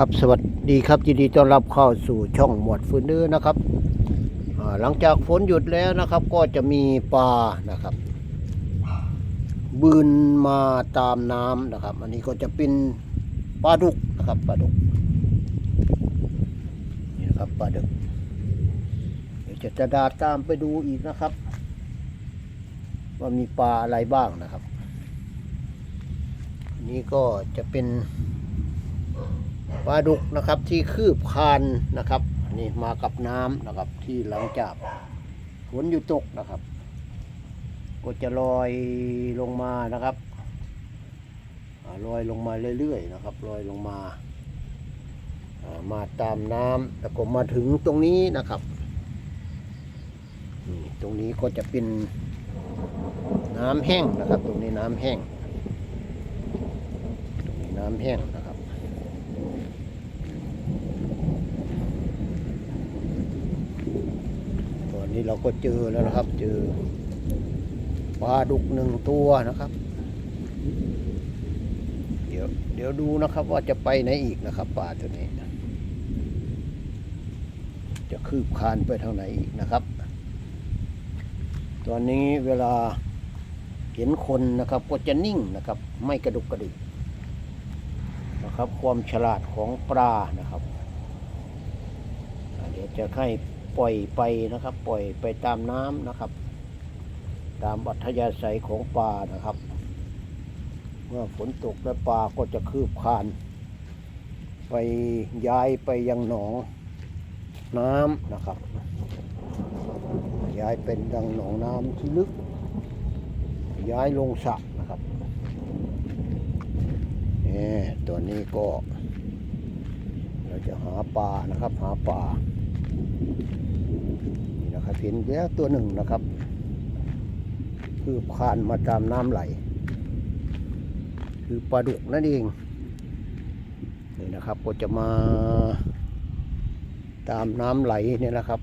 ครับสวัสดีครับยินดีต้อนรับเข้าสู่ช่องหมวดฟืนเนื้อนะครับหลังจากฝนหยุดแล้วนะครับ ก็จะมีปลานะครับบืนมาตามน้ำนะครับ อันนี้ก็จะเป็นปลาดุกนะครับปลาดุกนี่นะครับปลาดุกเดี๋ยวจะจะดาตามไปดูอีกนะครับ ว่ามีปลาอะไรบ้างนะครับนนี้ก็จะเป็น ปลาดุกนะครับที่คืบคานนะครับนี่มากับน้ำนะครับที่หลังจากฝนอยู่ตกนะครับ ก็จะลอยลงมานะครับลอยลงมาเรื่อยๆนะครับลอยลงมามาตามน้ำแล้วก็มาถึงตรงนี้นะครับตรงนี้ก็จะเป็นน้ำแห้งนะครับ ตรงนี้น้ำแห้งตรงนี้น้ำแห้งนะครับ ตอ นนี้เราก็เจอแล้วนะครับ เจอปลาดุกหนึ่งตัวนะครับ เดี๋ยวเดี๋ยวดูนะครับว่าจะไปไหนอีกนะครับปลาตัวนี้ จะคืบคานไปทางไหนอีกนะครับ ตอนนี้เวลาเห็นคนนะครับ ก็จะนิ่งนะครับ ไม่กระดุกกระดิกนะครับ ความฉลาดของปลานะครับเดี๋ยวจะให้ ปล่อยไปนะครับ ปล่อยไปตามน้ำนะครับ ตามอัธยาศัยของปลานะครับ เมื่อฝนตกแล้วปลาก็จะคืบคลาน ไปย้ายไปยังหนองน้ำนะครับ ย้ายเป็นดังหนองน้ำที่ลึก ย้ายลงสระนะครับนี่ตัวนี้ก็ เราจะหาปลานะครับ หาปลา ครับเห็นแล้วตัวหนึ่งนะครับ คือคานมาตามน้ำไหล คือปลาดุกนั่นเอง นี่นะครับก็จะมาตามน้ำไหลเนี่ยนะครับ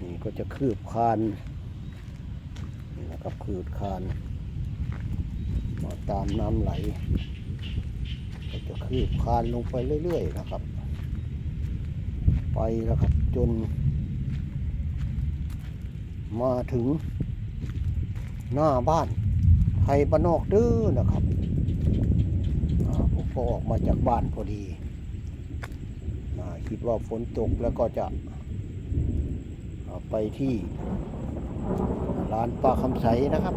นี่ก็จะคืบคานนี่นะครับคืบคาน มาตามน้ำไหล ก็จะคืบคานลงไปเรื่อย ๆ นะครับ ไปแล้วครับจน มาถึงหน้าบ้านไทยบ้านนอกเด้อนะครับผมก็ออกมาจากบ้านพอดีคิดว่าฝนตกแล้วก็จะไปที่ร้านปลาคำใสนะครับ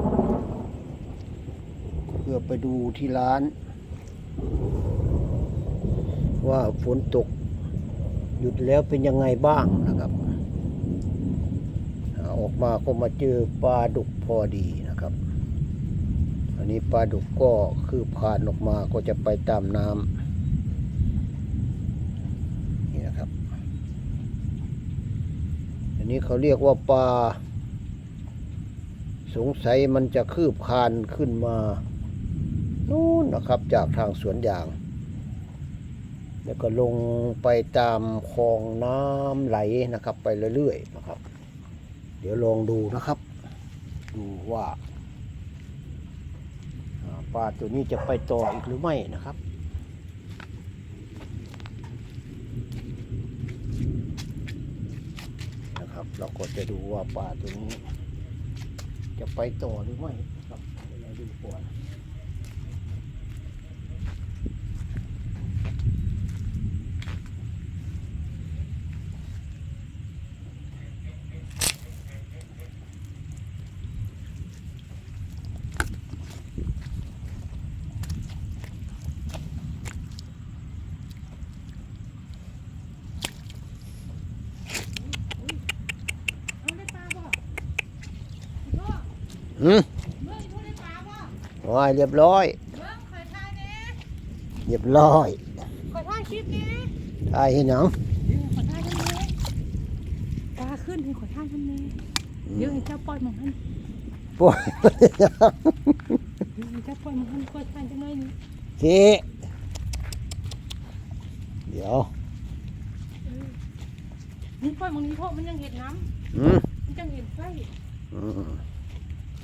เพื่อไปดูที่ร้าน ว่าฝนตกหยุดแล้วเป็นยังไงบ้างนะครับ ออกมาก็มาเจอปลาดุกพอดีนะครับ อันนี้ปลาดุกก็คืบคลานออกมาก็จะไปตามน้ำนี่นะครับ อันนี้เขาเรียกว่าปลาสงสัยมันจะคืบคลานขึ้นมานู่นนะครับจากทางสวนยาง แล้วก็ลงไปตามคลองน้ำไหลนะครับ ไปเรื่อยๆนะครับ เดี๋ยวลองดูนะครับ ดูว่าอ่าปลาตัวนี้จะไปต่ออีกหรือไม่นะครับนะครับ เราก็จะดูว่าปลาตัวนี้ จะไปต่อหรือไม่ครับเราดูก่อน เอาได้ปลาบ่พ่อ อืมเมื่อพ่อได้ปลาบ่โอ้ยเรียบร้อยเมื่อคอยทายแน่เรียบร้อยคอยทายคลิปนี้ได้เห็นหยังเดี๋ยวขอทายทำนี้ปลาขึ้นให้ขอทายทำนี้เดี๋ยวให้เจ้าปล่อยหมองหันปวดเดี๋ยวให้เจ้าปล่อยหมองหันคอยทายจังเลยนี่สิเดี๋ยวนี่ปล่อยหมองนี้เพราะมันยังเห็นน้อืมำมันยังเห็นไฟอืม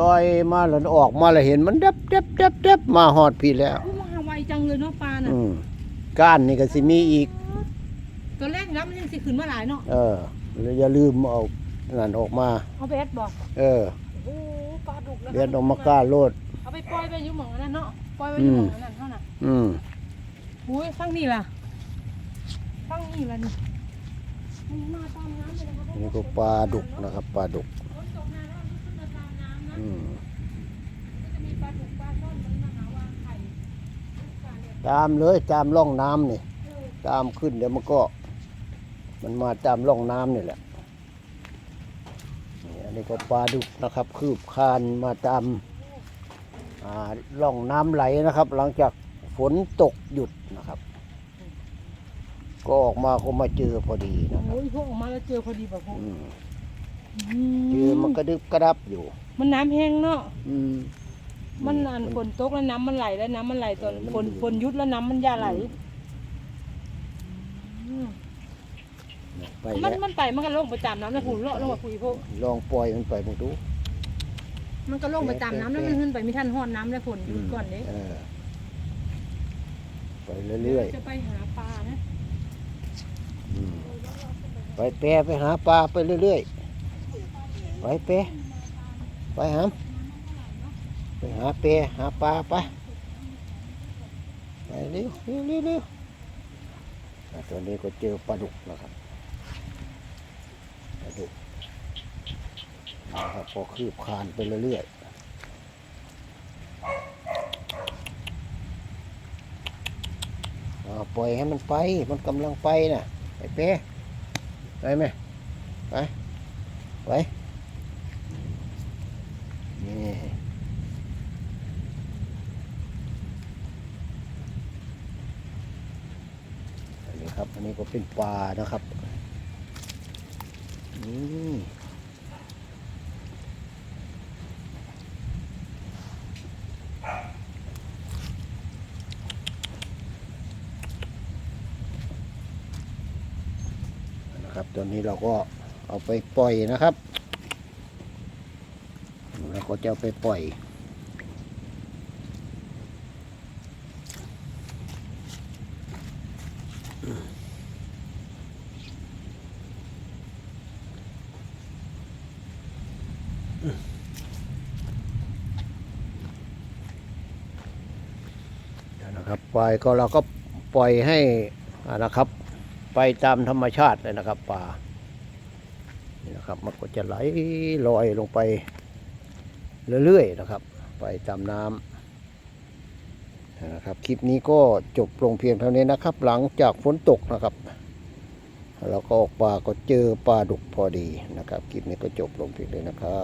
ลอยมาแล้วออกมาแล้วเห็นมันเด็บเด็บเด็บเด็บมาหอดพี่แล้วมาไวจังเลยเนาะปลาน่ะอืมก้านนี่ก็สิมีอีก ตัวแรกนะมันยังสิขึ้นมาหลายเนาะเออแล้วอย่าลืมเอานั่นออกมา เอาไปแอดบอกเออโอ้โหปลาดุกแล้วเรียนออกมาก้าโลด เอาไปปล่อยไปอยู่หม่องอันนั้นเนาะปล่อยไว้อยู่หม่องอันนั้นเท่านั้นอืมอุ้ยฟังนี่ล่ะฟังนี่ล่ะนี่มันมาตามน้ำเลยนะครับนี่ก็ปลาดุกนะครับปลาดุกฝนตก ตามเลยตามร่องน้ำนี่เออตามขึ้นเดี๋ยวมันก็ มันมาตามร่องน้ำนี่แหละนี่อันนี้ก็ปลาดุกนะครับ คืบคานมาตามอ่าร่องน้ำไหลนะครับ หลังจากฝนตกหยุดนะครับ ก็ออกมาก็มาเจอพอดีนะครับโอ้ยพวกออกมาแล้วเจอพอดีแบบพวก อืมอืเจอมันกระดึบกระดับอยู่ มันน้ำแห้งเนาะ อืมมันอันฝนตกแล้วน้ำมันไหลแล้วน้ำมันไหลตอนฝนฝนหยุดแล้วน้ำมันอย่าไหลอืมไปมันแล้วมันไปมันก็ลงไปตามน้ำแล้วหุ่นเลาะลงมาคุยพวกลองปล่อยมันไปมึงดูมันก็ลงไปตามน้ำแล้วมันขึ้นไปไม่ทันหอดน้ำแล้วฝนหยุดก่อนเด้เออไปเรื่อยจะไปหาปลานะ ๆอืมไปแปรไปหาปลาไปเรื่อยๆ ไปแปไปหามไปหาแปหาปลาไปไปเร็วเร็วเร็วเร็วอ่ตอนนี้ก็เจอปลาดุกนะครับปลาดุกนะครับพอคืบคานไปเรื่อยปล่อยให้มันไป มันกำลังไปน่ะ ไปเป้ไปไหมไป ไป นี่อันนี้ครับ อันนี้ก็เป็นปลานะครับนี่นะครับตอนนี้เราก็เอาไปปล่อยนะครับ เราก็จะเอาไปปล่อย นะครับปล่อยก็เราก็ปล่อยให้นะครับ ไปตามธรรมชาติเลยนะครับป่านี่นะครับมันก็จะไหลลอยลงไป เรื่อยๆนะครับ ไปตามน้ำนะครับคลิปนี้ก็จบลงเพียงเท่านี้นะครับ หลังจากฝนตกนะครับแล้วก็ออกป่าก็เจอปลาดุกพอดีนะครับคลิปนี้ก็จบลงเพียงเลยนะครับ